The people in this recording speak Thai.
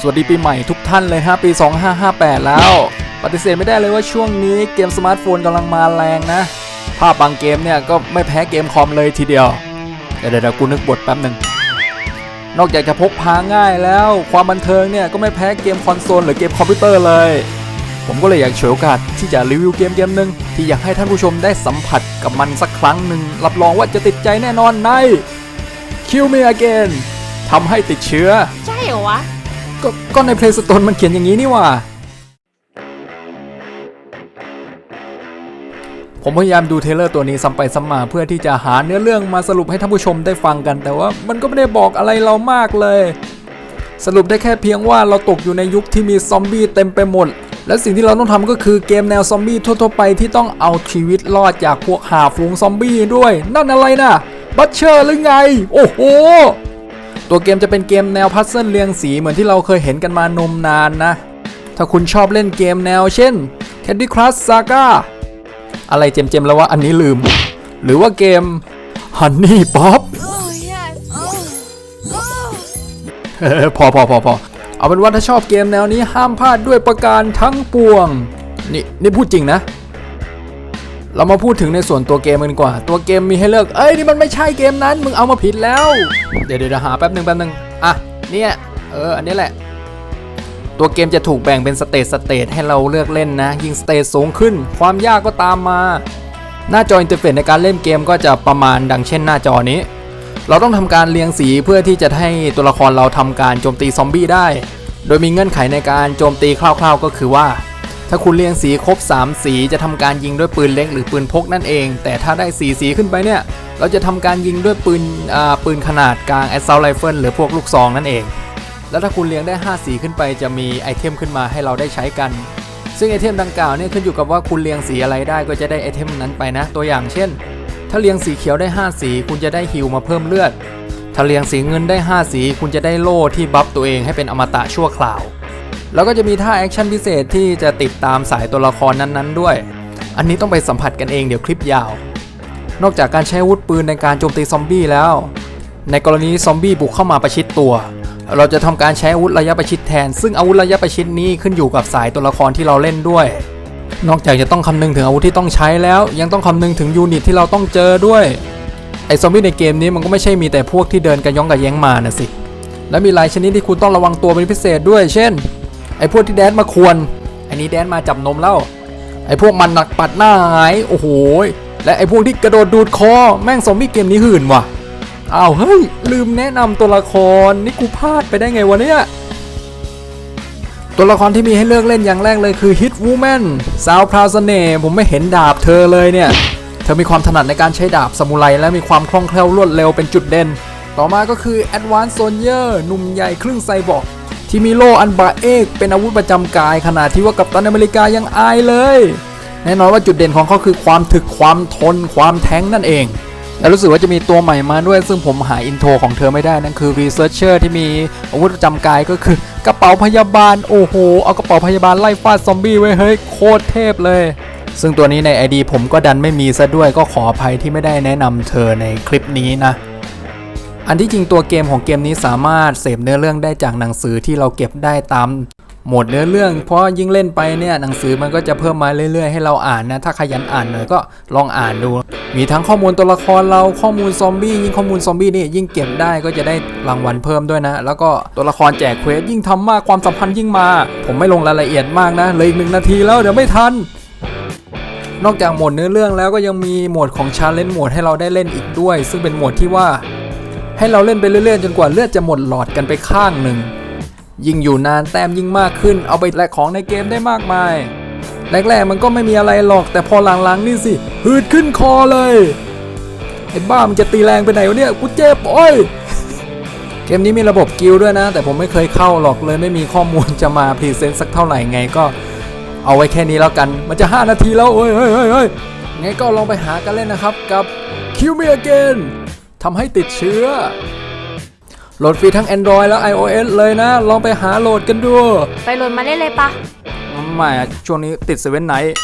สวัสดีปีใหม่ทุกท่านเลยฮะปี 2558 แล้ว ปฏิเสธไม่ได้เลยว่าช่วงนี้เกมสมาร์ทโฟนกำลังมาแรงนะ ภาพบางเกมเนี่ยก็ไม่แพ้เกมคอมเลยทีเดียว เดี๋ยวเดี๋ยวกูนึกบทแป๊บหนึ่งนอกจากจะพกพาง่ายแล้ว ความบันเทิงเนี่ยก็ไม่แพ้เกมคอนโซลหรือเกมคอมพิวเตอร์เลย ผมก็เลยอยากฉวยโอกาสที่จะรีวิวเกมเกมหนึ่งที่อยากให้ท่านผู้ชมได้สัมผัสกับมันสักครั้งหนึ่งรับรองว่าจะติดใจแน่นอนใน Kill Me Again ทำให้ติดเชื้อ ใช่เหรอวะ ก็ก็ใน Play Store มันเขียนอย่างนี้นี่ว่า ผมพยายามดูเทเลอร์ตัวนี้ซ้ำไปซ้ำมาเพื่อที่จะหาเนื้อเรื่องมาสรุปให้ท่านผู้ชมได้ฟังกัน แต่ว่ามันก็ไม่ได้บอกอะไรเรามากเลย สรุปได้แค่เพียงว่าเราตกอยู่ในยุคที่มีซอมบี้เต็มไปหมด และสิ่งที่เราต้องทำก็คือเกมแนวซอมบี้ทั่วๆไปที่ต้องเอาชีวิตรอดจากพวกหาฝูงซอมบี้ด้วย นั่นอะไรน่ะบัตเชอร์หรือไง โอ้โห ตัวเกมจะเป็นเกมแนวพัซเซิลเรียงสีเหมือนที่เราเคยเห็นกันมานมนานนะ ถ้าคุณชอบเล่นเกมแนวเช่น Candy Crush Saga อะไรเจมๆแล้วว่าอันนี้ลืม หรือว่าเกม Honey Pop Oh yes Oh Oh เออพอพอพอพอเอาเป็นว่าถ้าชอบเกมแนวนี้ห้ามพลาดด้วยประการทั้งปวง นี่นี่พูดจริงนะ เรามาพูดถึงในส่วนตัวเกมกันดีกว่า ตัวเกมมีให้เลือกเอ้ยนี่มันไม่ใช่เกมนั้น มึงเอามาผิดแล้ว เดี๋ยวเดี๋ยวหาแป๊บหนึ่งแป๊บหนึ่งอะเนี่ยเอออันนี้แหละ ตัวเกมจะถูกแบ่งเป็นสเตจสเตจให้เราเลือกเล่นนะ ยิ่งสเตจสูงขึ้น ความยากก็ตามมา หน้าจออินเทอร์เฟซในการเล่นเกมก็จะประมาณดังเช่นหน้าจอนี้ เราต้องทำการเรียงสีเพื่อที่จะให้ตัวละครเราทำการโจมตีซอมบี้ได้ โดยมีเงื่อนไขในการโจมตีคร่าวๆ ก็คือว่า ถ้าคุณเรียงสีครบ 3 สีจะทำการยิงด้วยปืนเล็กหรือปืนพกนั่นเอง แต่ถ้าได้4สีขึ้นไปเนี่ย เราจะทำการยิงด้วยปืนอ่าปืนขนาดกลาง assault rifle หรือพวกลูกซองนั่นเอง แล้วถ้าคุณเรียงได้ 5 สีขึ้นไปจะมีไอเทมขึ้นมาให้เราได้ใช้กัน ซึ่งไอเทมดังกล่าวเนี่ยขึ้นอยู่กับว่าคุณเรียงสีอะไรได้ก็จะได้ไอเทมนั้นไปนะ ตัวอย่างเช่น ถ้าเรียงสีเขียวได้ 5 สีคุณจะได้ฮิวมาเพิ่มเลือดถ้าเรียงสีเงินได้ 5 สี คุณจะได้โล่ที่บัฟตัวเองให้เป็นอมตะชั่วคราว แล้วก็จะมีท่าแอคชั่นพิเศษที่จะติดตามสายตัวละครนั้นๆ ด้วย อันนี้ต้องไปสัมผัสกันเองเดี๋ยวคลิปยาว นอกจากการใช้อาวุธปืนในการโจมตีซอมบี้แล้ว ในกรณีซอมบี้บุกเข้ามาประชิดตัว เราจะทำการใช้อาวุธระยะประชิดแทน ซึ่งอาวุธระยะประชิดนี้ขึ้นอยู่กับสายตัวละครที่เราเล่นด้วย นอกจากจะต้องคำนึงถึงอาวุธที่ต้องใช้แล้ว ยังต้องคำนึงถึงยูนิตที่เราต้องเจอด้วยไอ้ซอมบี้ในเกมนี้มันก็ไม่ใช่มีแต่พวกที่เดินกันย่องกับแย้งมานะสิ และมีหลายชนิดที่คุณต้องระวังตัวเป็นพิเศษด้วย เช่น ไอ้พวกที่แดนมาควรไอ้นี้แดนมาจับนมแล้วไอ้พวกมันหนักปัดหน้าหายโอ้โหและไอ้พวกที่กระโดดดูดคอแม่งซอมบี้เกมนี้หื่นว่ะอ้าวเฮ้ยลืมแนะนำตัวละครนี่กูพลาดไปได้ไงวะเนี่ยตัวละครที่มีให้เลือกเล่นอย่างแรกเลยคือ Hit Woman สาวพราวเสน่ห์ผมไม่เห็นดาบเธอเลยเนี่ย เธอมีความถนัดในการใช้ดาบซามูไรและมีความคล่องแคล่วรวดเร็วเป็นจุดเด่น ต่อมาก็คือ Advanced Soldier หนุ่มใหญ่ครึ่งไซบอร์ก ที่มีโล่อันบาเอกเป็นอาวุธประจำกายขนาดที่ว่ากับตันอเมริกายังอายเลย แน่นอนว่าจุดเด่นของเขาคือความถึกความทน ความแท้งนั่นเอง และรู้สึกว่าจะมีตัวใหม่มาด้วย ซึ่งผมหาอินโทรของเธอไม่ได้นั่นคือ Researcher ที่มีอาวุธประจำกายก็คือกระเป๋าพยาบาลโอ้โหเอากระเป๋าพยาบาลไล่ฟาดซอมบี้ไว้เฮ้ยโคตรเทพเลยซึ่งตัวนี้ใน ID ผมก็ดันไม่มีซะด้วยก็ขออภัยที่ไม่ได้แนะนำเธอในคลิปนี้นะ อันที่จริงตัวเกมของเกมนี้สามารถเสพเนื้อเรื่องได้จากหนังสือที่เราเก็บได้ตามหมดเนื้อเรื่อง เพราะยิ่งเล่นไปเนี่ยหนังสือมันก็จะเพิ่มมาเรื่อยๆให้เราอ่านนะถ้าขยันอ่านหน่อยก็ลองอ่านดู มีทั้งข้อมูลตัวละครเราข้อมูลซอมบี้ยิ่งข้อมูลซอมบี้นี่ยิ่งเก็บได้ก็จะได้รางวัลเพิ่มด้วยนะ แล้วก็ตัวละครแจกเควสยิ่งทำมากความสัมพันธ์ยิ่งมา ผมไม่ลงรายละเอียดมากนะเหลยอีกหนึ่งนาทีแล้วเดี๋ยวไม่ทันนอกจากโหมดเนื้อเรื่องแล้วก็ยังมีโหมดของชาเลนจ์โหมดให้เราได้เล่นอีกด้วย ซึ่งเป็นโหมดที่ว่า ให้เราเล่นไปเรื่อยๆ จนกว่าเลือดจะหมดหลอดกันไปข้างหนึ่ง ยิ่งอยู่นานแต้มยิ่งมากขึ้น เอาไปแลกของในเกมได้มากมาย แรกๆมันก็ไม่มีอะไรหรอก แต่พอหลังๆนี่สิหืดขึ้นคอเลย ไอ้บ้ามันจะตีแรงไปไหนวะเนี่ย กูเจ็บ โอ้ย เกมนี้มีระบบกิลด้วยนะ แต่ผมไม่เคยเข้าหรอกเลยไม่มีข้อมูลจะมาพรีเซนต์สักเท่าไหร่ไงก็ เอาไว้แค่นี้แล้วกัน มันจะ 5 นาทีแล้วเอ้ยเฮ้ยเฮ้ยเฮ้ยไงก็ลองไปหากันเล่นนะครับกับ Kill Me Again ทำให้ติดเชื้อ โหลดฟรีทั้ง Android และ iOS เลยนะ ลองไปหาโหลดกันดู ไปโหลดมาเล่นเลยปะ ไม่อะช่วงนี้ติดเซเว่นไนท์